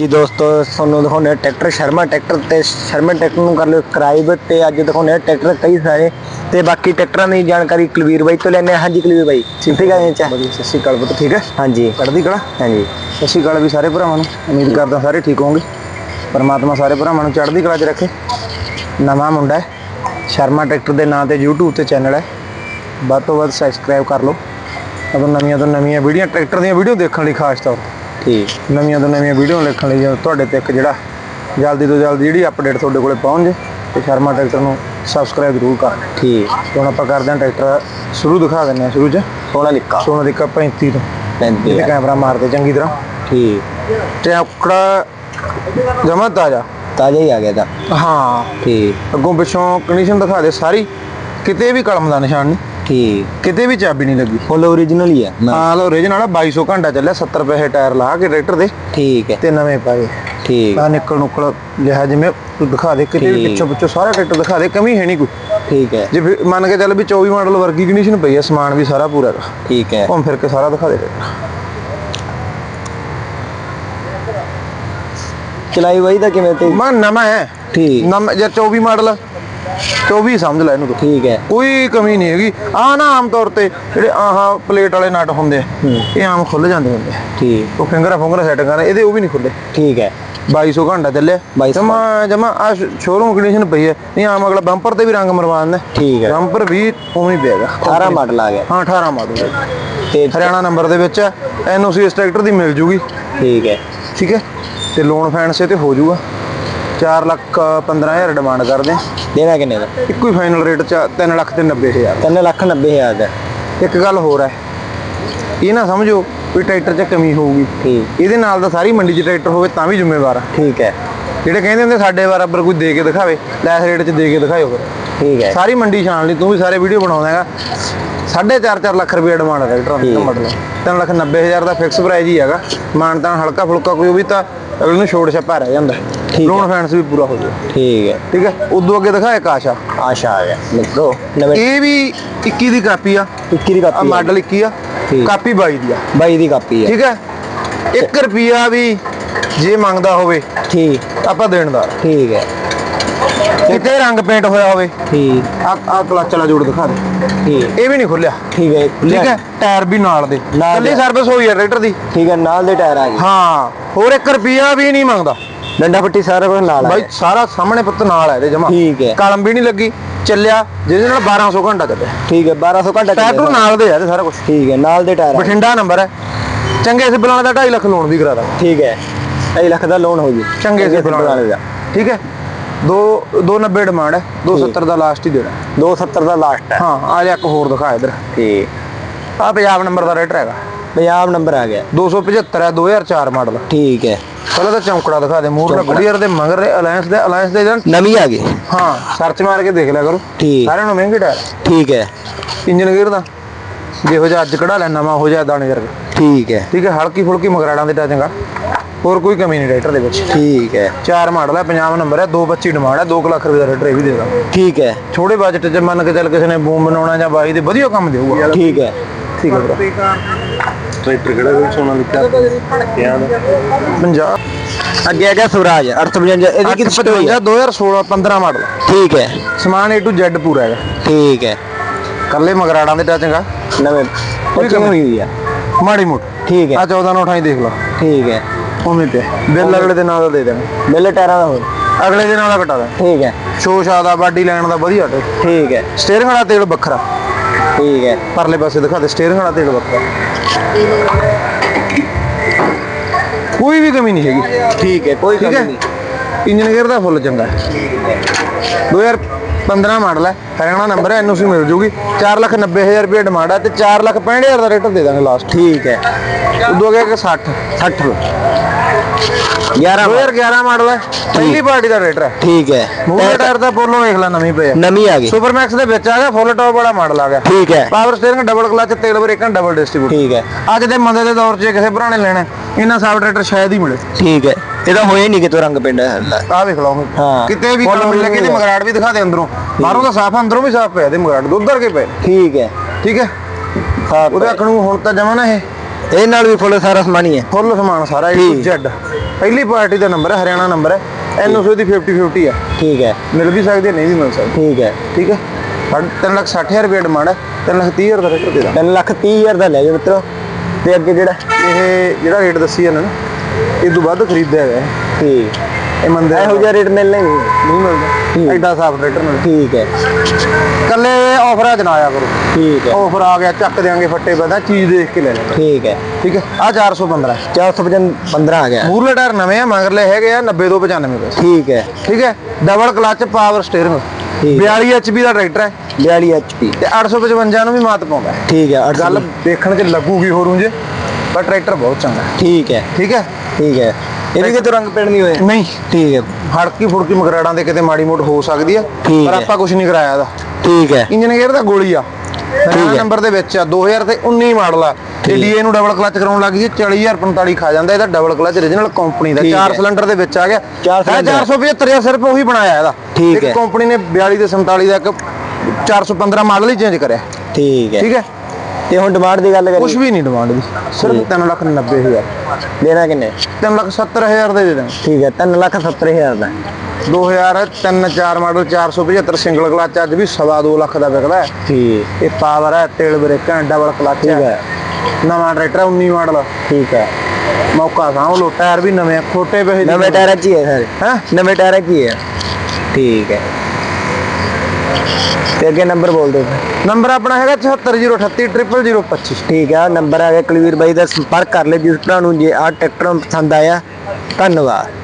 ਜੀ ਦੋਸਤੋ ਤੁਹਾਨੂੰ ਦਿਖਾਉਂਦੇ ਹਾਂ ਟਰੈਕਟਰ ਸ਼ਰਮਾ ਟਰੈਕਟਰ ਤੇ ਸ਼ਰਮਾ ਟਰੈਕਟਰ ਨੂੰ ਕਰ ਲਿਓ ਸਬਸਕ੍ਰਾਈਬ ਤੇ ਅੱਜ ਦਿਖਾਉਂਦੇ ਹਾਂ ਟਰੈਕਟਰ ਕਈ ਸਾਰੇ ਤੇ ਬਾਕੀ ਟਰੈਕਟਰਾਂ ਦੀ ਜਾਣਕਾਰੀ ਕੁਲਵੀਰ ਬਾਈ ਤੋਂ ਲੈਣੇ ਹਾਂਜੀ ਕੁਲਵੀਰ ਬਾਈ ਠੀਕ ਹੈ ਵਧੀਆ ਸਤਿ ਸ਼੍ਰੀ ਅਕਾਲ ਪੁੱਤ ਠੀਕ ਹੈ? ਹਾਂਜੀ। ਚੜ੍ਹਦੀ ਕਲਾ? ਹਾਂਜੀ। ਸਤਿ ਸ਼੍ਰੀ ਅਕਾਲ ਵੀ ਸਾਰੇ ਭਰਾਵਾਂ ਨੂੰ। ਉਮੀਦ ਕਰਦਾ ਸਾਰੇ ਠੀਕ ਹੋਵੋਗੇ। ਪਰਮਾਤਮਾ ਸਾਰੇ ਭਰਾਵਾਂ ਨੂੰ ਚੜ੍ਹਦੀ ਕਲਾ 'ਚ ਰੱਖੇ। ਨਵਾਂ ਮੁੰਡਾ ਹੈ। ਸ਼ਰਮਾ ਟਰੈਕਟਰ ਦੇ ਨਾਂ ਤੇ YouTube ਤੇ ਚੈਨਲ ਹੈ। ਵੱਧ ਤੋਂ ਵੱਧ ਸਬਸਕ੍ਰਾਈਬ ਕਰ ਲਓ। ਅਗਰ ਨਵੀਆਂ ਤੋਂ ਨਵੀਆਂ ਵੀਡੀਓ ਟਰੈਕਟਰ ਦੀਆਂ ਵੀਡੀਓ ਦੇਖਣ ਲਈ ਖਾਸ ਤੌਰ ਤੇ। ਠੀਕ। ਨਵੀਆਂ ਤੋਂ ਨਵੀਆਂ ਵੀਡੀਓ ਦੇਖਣ ਲਈ ਤੁਹਾਡੇ ਤੇ ਇੱਕ ਜਿਹੜਾ ਜਲਦੀ ਤੋਂ ਜਲਦੀ ਜਿਹੜੀ ਅਪਡੇਟ ਤੁਹਾਡੇ ਕੋਲੇ ਪਹੁੰਚ ਜੇ ਤੇ ਸ਼ਰਮਾ ਟਰੈਕਟਰ ਨੂੰ ਸਬਸਕ੍ਰਾਈਬ ਜ਼ਰੂਰ ਕਰ। ਠੀਕ। ਹੁਣ ਆਪਾਂ ਕਰਦੇ ਹਾਂ ਟਰੈਕਟਰ ਸ਼ੁਰੂ ਦਿਖਾ ਦਿੰਦੇ ਹਾਂ ਸ਼ੁਰੂ 'ਚ। ਸੋਹਣਾ ਨਿੱਕਾ। ਸੋਨਾ ਦੀ 35 ਤੋਂ। 35 ਇਹਦੇ ਕੈਮਰਾ ਮਾਰਦੇ ਚੰਗੀ ਤਰ੍ਹਾਂ। ਠੀਕ। ਆਕੜਾ ਜਮਾ ਤਾਜ਼ਾ। ਤਾਜ਼ਾ ਹੀ ਆ ਗਿਆ ਤਾਂ ਹਾਂ। ਠੀਕ। ਅੱਗੋਂ ਪਿੱਛੋਂ ਕੰਡੀਸ਼ਨ ਦਿਖਾ ਦੇ ਸਾਰੀ। ਕਿਤੇ ਵੀ ਕਲਮ ਦਾ ਨਿਸ਼ਾਨ ਨਹੀਂ। ਠੀਕ। ਕਿਤੇ ਵੀ ਚਾਬੀ ਨਹੀਂ ਲੱਗੀ। ਫੁੱਲ ਓਰੀਜਨਲ ਹੀ ਆ। ਨਾ। ਹਾਂ ਲੋ original ਆ 2200 ਘੰਟਾ ਚੱਲਿਆ 70 ਪੈਸੇ ਟਾਇਰ ਲਾ ਕੇ ਟਰੈਕਟਰ ਦੇ। ਠੀਕ ਹੈ। ਤੇ ਨਵੇਂ ਪਾਏ। ਠੀਕ। ਆ ਨਿਕਲ ਨੁਕਲ ਲਿਆ ਜਿਵੇਂ ਤੂੰ ਦਿਖਾ ਦੇ ਕਿਤੇ ਵੀ। ਪਿੱਛੋਂ ਪਿੱਛੋਂ ਸਾਰਾ ਟਰੈਕਟਰ ਦਿਖਾ ਦੇ ਕਮੀ ਹੈ ਨਹੀਂ ਕੋਈ। ਠੀਕ ਹੈ। ਜੇ ਮੰਨ ਕੇ ਚੱਲ ਵੀ 24 ਮਾਡਲ ਵਰਗੀ ਕੰਡੀਸ਼ਨ ਪਈ ਆ ਸਮਾਨ ਵੀ ਸਾਰਾ ਪੂਰਾ ਠੀਕ ਹੈ। ਘੁੰਮ ਫਿਰ ਕੇ ਸਾਰਾ ਦਿਖਾ ਦੇ। ਚਲਾਈ ਬਾਈ ਦਾ ਕਿਵੇਂ ਤੇ? ਮੈਂ ਨਵਾਂ ਹੈ। ਠੀਕ। ਨਵਾਂ ਜੇ 24 ਮਾਡਲ 24 ਸਮਝ ਲੈ ਇਹਨੂੰ ਤੂੰ। ਠੀਕ ਹੈ। ਕੋਈ ਕਮੀ ਨਹੀਂ ਹੈਗੀ। ਆ ਨਾ ਆਮ ਤੌਰ ਤੇ ਜਿਹੜੇ ਆਹ ਪਲੇਟ ਵਾਲੇ ਨਟ ਹੁੰਦੇ ਆ ਇਹ ਆਮ ਖੁੱਲ ਜਾਂਦੇ ਹੁੰਦੇ ਆ। ਠੀਕ। ਉਹ ਫਿੰਗਰਾਂ ਫੁੰਗਰਾਂ ਸੈੱਟ ਕਰਨਾ ਇਹਦੇ ਉਹ ਵੀ ਨਹੀਂ ਖੁੱਲੇ ਠੀਕ ਹੈ। 2200 ਘੰਟਾ ਚੱਲਿਆ। 2200 ਜਮਾ ਜਮਾ ਆ ਸ਼ੋਰੂਮ ਕੰਡੀਸ਼ਨ ਪਈ ਹੈ। ਨਹੀਂ ਆਮ ਅਗਲਾ ਬੰਪਰ ਤੇ ਵੀ ਰੰਗ ਮਰਵਾ ਦਿੰਦਾ ਠੀਕ ਹੈ। ਬੰਪਰ ਵੀ ਉਵੇਂ ਹੀ ਪਿਆਗਾ 18 ਮਾਡਲ ਆ ਗਿਆ ਹਾਂ 18 ਮਾਡਲ ਹੈ ਤੇ ਹਰਿਆਣਾ ਨੰਬਰ ਦੇ ਵਿੱਚ ਐਨਓਸੀ ਇਸ ਟਰੈਕਟਰ ਦੀ ਮਿਲ ਜੂਗੀ। ਠੀਕ ਹੈ। ਠੀਕ ਹੈ। ਤੇ ਲੋਨ ਫਾਈਨੈਂਸ ਤੇ ਹੋ ਜਾਊਗਾ 4 ਲੱਖ 15000 ਡਿਮਾਂਡ ਕਰਦੇ ਆ। ਦੇਣਾ ਕਿੰਨੇ ਦਾ? ਇੱਕੋ ਹੀ ਫਾਈਨਲ ਰੇਟ ਚ 3 ਲੱਖ ਤੇ 90000 3 ਲੱਖ 90 ਹਜ਼ਾਰ ਦਾ। ਇੱਕ ਗੱਲ ਹੋਰ ਹੈ। ਇਹ ਨਾ ਸਮਝੋ ਵੀ ਟਰੈਕਟਰ 'ਚ ਕਮੀ ਹੋਊਗੀ। ਠੀਕ। ਇਹਦੇ ਨਾਲ ਤਾਂ ਸਾਰੀ ਮੰਡੀ 'ਚ ਟਰੈਕਟਰ ਹੋਵੇ ਤਾਂ ਵੀ ਜ਼ਿੰਮੇਵਾਰ ਆ। ਠੀਕ ਹੈ। ਜਿਹੜੇ ਕਹਿੰਦੇ ਹੁੰਦੇ ਸਾਡੇ ਬਰਾਬਰ ਕੋਈ ਦੇ ਕੇ ਦਿਖਾਵੇ ਲੈਸ ਰੇਟ 'ਚ ਦੇ ਕੇ ਦਿਖਾਇਓ ਫਿਰ। ਠੀਕ ਹੈ। ਸਾਰੀ ਮੰਡੀ ਛਾਣ ਲਈ ਤੂੰ ਵੀ ਸਾਰੇ ਵੀਡੀਓ ਬਣਾਉਂਦਾ ਹੈਗਾ। ਸਾਢੇ ਚਾਰ ਚਾਰ ਲੱਖ ਰੁਪਏ ਡਿਮਾਂਡ ਹੈ ਟਰੈਕਟਰ। ਦਾ ਮਤਲਬ। ਤਿੰਨ ਲੱਖ ਨੱਬੇ ਹਜ਼ਾਰ ਦਾ ਫਿਕਸ ਪ੍ਰਾਈਸ ਹੀ ਹੈਗਾ। ਮਾਨਤਾਨ ਹਲਕਾ ਫੁਲਕਾ ਕੋਈ ਉਹ ਵੀ ਤਾਂ ਅਗਲੇ ਨੂੰ ਛੋੜ ਛੱਪਾ ਰਹਿ ਜਾਂਦਾ। ਠੀਕ ਲੋਨ ਫਾਈਨੈਂਸ ਵੀ ਪੂਰਾ ਹੋ ਜਾਊਗਾ ਠੀਕ ਹੈ। ਠੀਕ ਹੈ? ਉਦੋਂ ਅੱਗੇ ਦਿਖਾਏ ਕਾਸ਼ਾ ਆਸ਼ਾ? ਆ ਗਿਆ। ਲਿਖੋ ਨਵੇਂ ਇਹ ਵੀ 21 ਦੀ ਕਾਪੀ ਆ। 21 ਦੀ ਆ। ਕਾਪੀ ਮਾਡਲ 21 ਆ। ਕਾਪੀ 22 ਦੀ ਆ। ਬਾਈ ਦੀ ਕਾਪੀ ਹੈ ਠੀਕ ਹੈ? 1 ਰੁਪਿਆ ਵੀ ਜੇ ਮੰਗਦਾ ਹੋਵੇ ਠੀਕ। ਆਪਾਂ ਦੇਣਦਾਰ ਠੀਕ ਹੈ। ਕਿਤੇ ਰੰਗ ਪੇਂਟ ਹੋਇਆ ਹੋਵੇ। ਠੀਕ। ਆ ਆ ਕਲਚ ਵਾਲਾ ਜੋੜ ਦਿਖਾ ਦੇ। ਠੀਕ। ਇਹ ਵੀ ਨਹੀਂ ਖੁੱਲਿਆ। ਠੀਕ ਹੈ। ਠੀਕ ਹੈ? ਟਾਇਰ ਵੀ ਨਾਲ ਦੇ। ਨਾਲ ਕੱਲੀ ਦੇ। ਸਰਵਿਸ ਹੋਈ ਹੈ ਟਰੈਕਟਰ ਦੀ। ਠੀਕ ਹੈ ਨਾਲ ਦੇ ਟਾਇਰ ਆ ਗਏ। ਹਾਂ। ਹੋਰ 1 ਰੁਪਿਆ ਵੀ ਨਹੀਂ ਮੰਗਦਾ। ਡੰਡਾ ਪੱਟੀ ਸਾਰਾ ਕੁਝ ਨਾਲ ਆ ਬਾਈ। ਸਾਰਾ ਸਾਹਮਣੇ ਪੁੱਤ ਨਾਲ ਹੈ ਇਹਦੇ ਜਮਾ। ਠੀਕ ਹੈ। ਕਲਮ ਵੀ ਨਹੀਂ ਲੱਗੀ ਚੱਲਿਆ ਜਿਹਦੇ ਨਾਲ 1200 ਘੰਟਾ ਚੱਲਿਆ। ਠੀਕ ਹੈ 1200 ਘੰਟਾ ਚੱਲਿਆ ਨਾਲ ਦੇ ਆ ਇਹਦੇ ਸਾਰਾ ਕੁਝ ਠੀਕ ਹੈ ਨਾਲ ਦੇ ਟਾਇਰ ਆ। ਬਠਿੰਡਾ ਨੰਬਰ ਹੈ। ਚੰਗੇ ਸਿਬਲਾਂ ਦਾ 2.5 ਲੱਖ ਲੋਨ ਵੀ ਕਰਾ ਦਾਂ ਠੀਕ ਹੈ 2 ਲੱਖ ਦਾ ਲੋਨ ਹੋ ਜੂ। ਚੰਗੇ ਸਿਬਲਾਂ ਸਿਬਲਾਂ ਦਾ। ਠੀਕ ਹੈ। 2 290 ਡਿਮਾਂਡ ਹੈ 270 ਦਾ ਲਾਸਟ ਹੀ ਦੇਣਾ। 270 ਦਾ ਲਾਸਟ ਹੈ। ਹਾਂ ਆ ਜਾ ਇੱਕ ਹੋਰ ਦਿਖਾ ਇਧਰ। ਠੀਕ। ਆ ਪੰਜਾਬ ਨੰਬਰ ਦਾ ਰੇਟਰ ਹੈਗਾ। ਪੰਜਾਬ ਨੰਬਰ ਆ ਗਿਆ। 275 ਹੈ 2004 ਮਾਡਲ। ਠੀਕ ਹੈ। ਪਹਿਲਾਂ ਤਾਂ ਚੌਂਕੜਾ ਦਿਖਾ ਦੇ ਮੂਰ ਦਾ ਗੁੜੀਅਰ ਦੇ ਮਗਰ ਅਲਾਈਅੰਸ ਦੇ ਅਲਾਈਅੰਸ ਦੇ ਏਜੰਟ। ਨਵੀਂ ਆ ਗਈ। ਹਾਂ ਸਰਚ ਮਾਰ ਕੇ ਦੇਖ ਲਿਆ ਕਰੋ। ਠੀਕ। ਸਾਰਿਆਂ ਨੂੰ ਮਹਿੰਗੇ ਟਾਇਰ। ਠੀਕ ਹੈ। ਇੰਜਨ ਗੇਅਰ ਦਾ। ਜਿਹੋ ਜਿਹਾ ਅੱਜ ਕਢਾ ਲੈਣਾ ਮੈਂ ਹੋ ਜਾ ਦਾਣੇ ਵਰਗਾ। ਠੀਕ ਹੈ। ਠੀਕ ਹੈ ਹਲਕੀ ਫੁਲਕੀ ਮਗਰਾੜਾਂ ਦੇ ਟਾਚੰਗਾ ਹੋਰ ਕੋਈ ਕਮੀ ਨਹੀਂ ਰਾਈਟਰ ਦੇ ਵਿੱਚ। ਠੀਕ ਹੈ। ਚਾਰ ਮਾਡਲ ਹੈ ਪੰਜਾਬ ਨੰਬਰ ਹੈ 225 ਡਿਮਾਂਡ ਹੈ 2 ਲੱਖ ਰੁਪਏ ਦਾ ਇਹ ਵੀ ਦੇਗਾ। ਠੀਕ ਹੈ। ਛੋਟੇ ਬਜਟ 'ਚ ਮੰਨ ਕੇ ਚੱਲ ਕਿਸੇ ਨੇ ਬੂਮ ਬਣਾਉਣਾ ਜਾਂ ਬਾਈ ਦੇ ਵਧੀਆ ਕੰਮ ਦੇਊਗਾ। ਠੀਕ ਹੈ। ਠੀਕ ਹੈ। ਟਰੈਕਟਰ ਕਿਹੜਾ ਕੋਈ ਸੋਨਾ ਲਿਖਿਆ ਦਾ ਪੰਜਾਬ ਅੱਗੇ ਆ ਗਿਆ ਸਵਰਾਜ 855 ਇਹਦੀ ਕੀ ਸਟੋਰੀ ਹੈ 2016 15 ਮਾਡਲ। ਠੀਕ ਹੈ। ਸਮਾਨ A to Z ਪੂਰਾ ਹੈਗਾ। ਠੀਕ ਹੈ। ਕੱਲੇ ਮਗਰਾੜਾਂ ਦੇ ਟਾਚੰਗਾ ਨਵੇਂ। ਕੋਈ ਕਮੀ ਹੋਈ ਹੋਈ ਆ? ਮਾੜੀ ਮੋਟ। ਠੀਕ ਆ ਹੈ 14 ਨੂੰ 28 ਦੇਖ ਲਓ। ਠੀਕ ਹੈ। ਉਵੇਂ ਤੇ। ਬਿੱਲ ਅਗਲੇ ਦੇ ਨਾਲ ਦਾ ਦੇ ਦੇਣਾ ਬਿੱਲ ਟਾਇਰਾਂ ਦਾ ਹੋਰ। ਅਗਲੇ ਦੇ ਨਾਲ ਦਾ ਕਟਾ ਦੇ ਠੀਕ ਹੈ। ਸ਼ੋਸ਼ਾ ਦਾ ਬਾਡੀ ਲੈਣ ਦਾ ਵਧੀਆ ਟੇ ਠੀਕ ਹੈ। ਸਟੀਅਰਿੰਗ ਵਾਲਾ ਤੇਲ ਵੱਖਰਾ। ਠੀਕ ਹੈ। ਪਰਲੇ ਪਾਸੇ ਦਿਖਾ ਦੇ ਸਟੀਅਰਿੰਗ ਵਾਲਾ ਤੇਲ ਵੱਖਰਾ ਕੋਈ ਵੀ ਕਮੀ ਨਹੀਂ ਹੈਗੀ। ਠੀਕ ਹੈ ਕੋਈ ਠੀਕ ਕਮੀ ਹੈ? ਨਹੀਂ। ਇੰਜਨ ਗੇਅਰ ਦਾ ਫੁੱਲ ਚੰਗਾ ਹੈ। 2015 ਮਾਡਲ ਹੈ ਹਰਿਆਣਾ ਨੰਬਰ ਹੈ ਐਨਓਸੀ ਮਿਲ ਜੂਗੀ। 490000 ਰੁਪਏ ਡਿਮਾਂਡ ਹੈ ਤੇ 465000 ਦਾ ਰੇਟਰ ਦੇ ਦਾਂਗੇ ਲਾਸਟ ਠੀਕ ਹੈ। ਉਦੋਂ ਅੱਗੇ ਕਿ 60 60 11 2011 ਮਾਡਲ ਹੈ ਪਹਿਲੀ ਪਾਰਟੀ ਦਾ ਰੇਟਰ ਹੈ। ਠੀਕ ਹੈ। ਮੂਹਰੇ ਟਾਇਰ ਦਾ ਪੋਲੋ ਵੇਖ ਲੈ ਨਵੀਂ ਪਈ ਹੈ। ਨਵੀਂ ਆ ਗਈ। ਸੁਪਰ ਮੈਕਸ ਦੇ ਵਿੱਚ ਆ ਗਿਆ ਫੁੱਲ ਟੌਪ ਵਾਲਾ ਮਾਡਲ ਆ ਗਿਆ। ਠੀਕ ਹੈ। ਪਾਵਰ ਸਟੀਅਰਿੰਗ ਡਬਲ ਕਲਚ ਤੇਲ ਬ੍ਰੇਕਾਂ ਡਬਲ ਡਿਸਟ੍ਰੀਬਿਊਟਰ ਠੀਕ ਹੈ। ਅੱਜ ਦੇ ਮੰਦੇ ਦੇ ਦੌਰ 'ਚ ਕਿਸੇ ਭਰਾ ਨੇ ਲੈਣਾ ਇਹਨਾਂ ਸਬ ਟਰੈਕਟਰ ਸ਼ਾਇਦ ਹੀ ਮਿਲੇ। ਠੀਕ ਹੈ। ਇਹਦਾ ਹੋਇਆ ਨਹੀਂ ਕਿਤੋਂ ਰੰਗ ਪਿੰਡ ਹੈ। ਆਹ ਵੇਖ ਲਓ ਹਾਂ। ਕਿਤੇ ਵੀ ਫੁੱਲ ਕੰਮ ਮਿਲ ਕੇ ਤੇ ਮਗਰਾੜ ਵੀ ਦਿਖਾ ਦੇ ਅੰਦਰੋਂ। ਬਾਹਰੋਂ ਤਾਂ ਸਾਫ਼ ਅੰਦਰੋਂ ਵੀ ਸਾਫ਼ ਪਿਆ ਦੇ ਮਗਰਾੜ। ਦੁੱਧ ਵਰਗੇ ਪਏ। ਠੀਕ ਹੈ। ਠੀਕ ਹੈ? ਸਾਫ਼ ਉਹਦੇ ਅੱਖ ਨੂੰ ਹੁਣ ਤਾਂ ਜਮਾ ਨਾ ਇਹ। ਇਹ ਨਾਲ ਵੀ ਫੁੱਲ ਸਾਰਾ ਸਮਾਨ ਹੀ ਹੈ। ਫੁੱਲ ਸਮਾਨ ਸਾਰਾ to ਠੀਕ। ਪਹਿਲੀ ਪਾਰਟੀ ਦਾ ਨੰਬਰ ਹੈ ਹਰਿਆਣਾ ਨੰਬਰ ਹੈ। ਐਨਓਸੀ ਦੀ 50 50 ਆ ਠੀਕ ਹੈ। ਮਿਲ ਵੀ ਸਕਦੀ ਹੈ ਨਹੀਂ ਵੀ ਮਿਲ ਸਕਦੀ। ਠੀਕ ਹੈ। ਠੀਕ ਹੈ? ਸਾਢੇ ਤਿੰਨ ਲੱਖ 60000 ਰੁਪਏ ਡਿਮਾਂਡ ਹੈ। 3 ਲੱਖ 30 ਹਜ਼ਾਰ ਦਾ ਰੇਟ ਦੇ 3 ਲੱਖ 30 ਹਜ਼ਾਰ ਦਾ ਲੈ ਜਾਓ ਮਿੱਤਰੋ। ਤੇ ਅੱਗੇ ਜਿਹੜਾ? ਇਹ ਜਿਹੜਾ ਰੇਟ ਦੱਸੀ ਇਹਨਾਂ ਨੇ ਇਹ ਤੋਂ ਵੱਧ ਖਰੀਦਿਆ ਗਿਆ। ਹੈ। ਠੀਕ। ਇਹ ਮੰਦੇ ਇਹੋ ਜਿਹਾ ਰੇਟ ਮਿਲਣਾ ਨਹੀਂ। ਨਹੀਂ ਮਿਲਦਾ। ਐਡਾ ਸਾਫ਼ ਰੇਟ ਮਿਲਦਾ। ਠੀਕ ਹੈ। ਕੱਲੇ ਆਫਰਾਂ ਚ ਨਾ ਆਇਆ ਕਰੋ। ਠੀਕ ਹੈ। ਆਫਰ ਆ ਗਿਆ ਚੱਕ ਦਿਆਂਗੇ ਫੱਟੇ ਬੰਦਾ ਚੀਜ਼ ਦੇਖ ਕੇ ਲੈ ਲੈਣਾ ਠੀਕ ਹੈ। ਠੀਕ ਹੈ। ਆ 415 415 ਆ ਗਿਆ। ਮੂਰਲੇ ਟਾਇਰ ਨਵੇਂ ਆ ਮਗਰਲੇ ਹੈਗੇ ਆ 90 ਤੋਂ 95 ਪੈਸੇ ਠੀਕ ਹੈ। ਠੀਕ ਹੈ। Double clutch power steering. ਠੀਕ 42 ਐਚਪੀ ਦਾ ਟਰੈਕਟਰ ਹੈ। 42 HP ਤੇ 855 ਨੂੰ ਵੀ ਮਾਤ ਪਾਉਂਦਾ ਠੀਕ ਹੈ ਗੱਲ ਦੇਖਣ 'ਚ ਲੱਗੂਗੀ ਹੋਰ ਉਂਝ ਪਰ ਟਰੈਕਟਰ ਬਹੁਤ ਚੰਗਾ ਠੀਕ ਹੈ। ਠੀਕ ਹੈ। ਠੀਕ ਹੈ। ਇਹ ਵੀ ਕਿਤੇ ਰੰਗ ਪੈਣ ਨਹੀਂ ਹੋਏ ਨਹੀਂ ਠੀਕ ਹੈ। ਹੜਕੀ ਫੁੜਕੀ ਮਗਰਾੜਾਂ ਦੇ ਕਿਤੇ ਮਾੜੀ ਮੋਟ ਹੋ ਸਕਦੀ ਆ ਠੀਕ ਪਰ। ਆਪਾਂ ਕੁਝ ਨਹੀਂ ਕਰਾਇਆ ਇਹਦਾ। ਠੀਕ ਹੈ। ਇੰਜਨ ਗੇਅਰ ਦਾ ਗੋਲੀ ਆ। ਹੈ। ਨੰਬਰ ਦੇ ਵਿੱਚ ਆ 2000 ਤੇ 19 ਮਾਡਲ ਆ। ਤੇ ਠੀਕ। ਡੀਏ ਨੂੰ ਡਬਲ ਕਲਚ ਕਰਾਉਣ ਲੱਗ ਗਈ 40000 45 ਖਾ ਜਾਂਦਾ ਇਹਦਾ ਡਬਲ ਕਲਚ origignal ਕੰਪਨੀ ਦਾ। ਠੀਕ 4 ਹੈ। ਸਿਲੰਡਰ ਦੇ ਵਿੱਚ ਆ ਗਿਆ। ਚਾਰ ਹੈ cylinder। 475 ਆ ਸਿਰਫ ਉਹੀ ਬਣਾਇਆ ਇਹਦਾ। ਠੀਕ ਇੱਕ ਹੈ। ਕੰਪਨੀ ਨੇ 42 ਤੇ 47 ਦਾ ਇੱਕ 415 ਮਾਡਲ ਹੀ ਚੇਂਜ ਕਰਿਆ। ਠੀਕ ਹੈ। ਠੀਕ ਹੈ। ਤੇ ਹੁਣ ਡਿਮਾਂਡ ਦੀ ਗੱਲ ਕੁਝ ਕਰੀਏ ਵੀ ਨਹੀਂ ਡਿਮਾਂਡ ਦੀ ਸਿਰਫ 3 ਲੱਖ 90 ਹਜ਼ਾਰ। ਦੇਣਾ ਕਿੰਨੇ? 3 ਲੱਖ 70 ਹਜ਼ਾਰ ਦੇ ਦੇ ਦਾਂਗੇ ਠੀਕ ਹੈ 3 ਲੱਖ 70 ਹਜ਼ਾਰ ਦਾ। 2003 4 ਮਾਡਲ 475 ਸਿੰਗਲ ਕਲਚ ਅੱਜ ਵੀ ਸਵਾ ਦੋ ਲੱਖ ਦਾ ਵਿਕਦਾ ਹੈ। ਠੀਕ। ਇਹ ਪਾਵਰ ਹੈ ਤੇਲ ਬ੍ਰੇਕਾਂ ਡਬਲ ਕਲਚ ਠੀਕ ਹੈ। ਹੈ। ਨਵਾਂ ਟਰੈਕਟਰ 19 ਮਾਡਲ ਠੀਕ ਹੈ। ਮੌਕਾ ਸਾਂਭ ਲੋ ਟਾਇਰ ਵੀ ਨਵੇਂ ਆ, ਖੋਟੇ ਪੈਸੇ ਦੀ ਨਵੇਂ ਟਾਇਰਾਂ 'ਚ ਹੀ ਹੈ ਸਾਰੇ। ਹੈਂ? ਨਵੇਂ ਟਾਇਰਾਂ 'ਚ ਹੀ ਹੈ। ਠੀਕ ਹੈ। ਤੇ ਅੱਗੇ ਨੰਬਰ ਬੋਲ ਦਿਓ। ਨੰਬਰ ਆਪਣਾ ਹੈਗਾ 74038 00025 ਠੀਕ ਹੈ ਨੰਬਰ ਆ ਗਿਆ ਕੁਲਵੀਰ ਬਾਈ ਦਾ ਸੰਪਰਕ ਕਰ ਲਿਓ ਜਿਸ ਭਰਾ ਨੂੰ ਜੇ ਆਹ ਟਰੈਕਟਰ ਪਸੰਦ ਆਇਆ ਧੰਨਵਾਦ